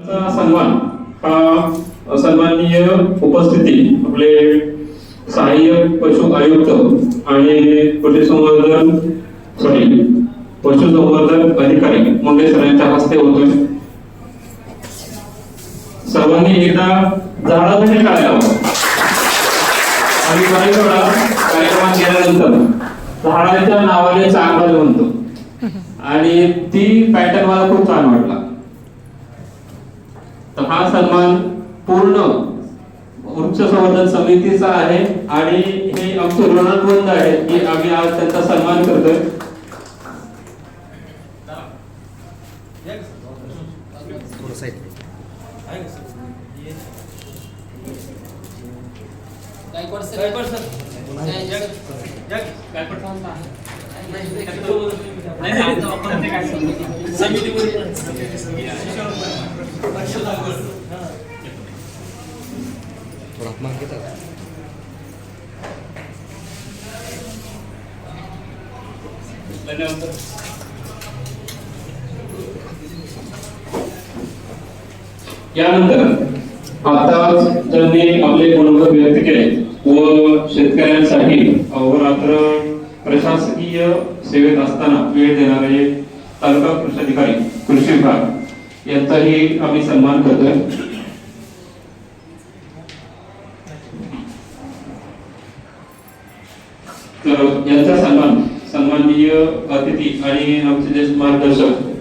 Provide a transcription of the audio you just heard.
सन्मान. हा सन्माननीय उपस्थिती आपले सहाय्यक पशु आयुक्त आणि पशुसंवर्धन सॉरी पशुसंवर्धन अधिकारी मुंडे सर यांच्या हस्ते होतोय. सर्वांनी एकदा झाडासाठी काय लावा. आम्ही बऱ्याच वेळा कार्यक्रमात गेल्यानंतर झाडाच्या नावाने चांगला म्हणतो. आणि ती पॅटर्न मला खूप छान वाटला. तर हा सन्मान पूर्ण वृक्ष संवर्धन समितीचा आहे आणि हे आमचे ऋणानुबंध आहेत की आम्ही आज त्यांचा सन्मान करतोय. गायकवाड सर गायकवाड यानंतर आता त्यांनी आपले मनोगत व्यक्त केले व शेतकऱ्यांसाठी अहोरात्र प्रशासकीय सेवेत असताना वेळ देणारे तालुका कृषी अधिकारी कृषी विभाग यांचाही आम्ही सन्मान करतोय. तर यांचा सन्मान सन्माननीय अतिथी आणि आमचे ज्येष्ठ मार्गदर्शक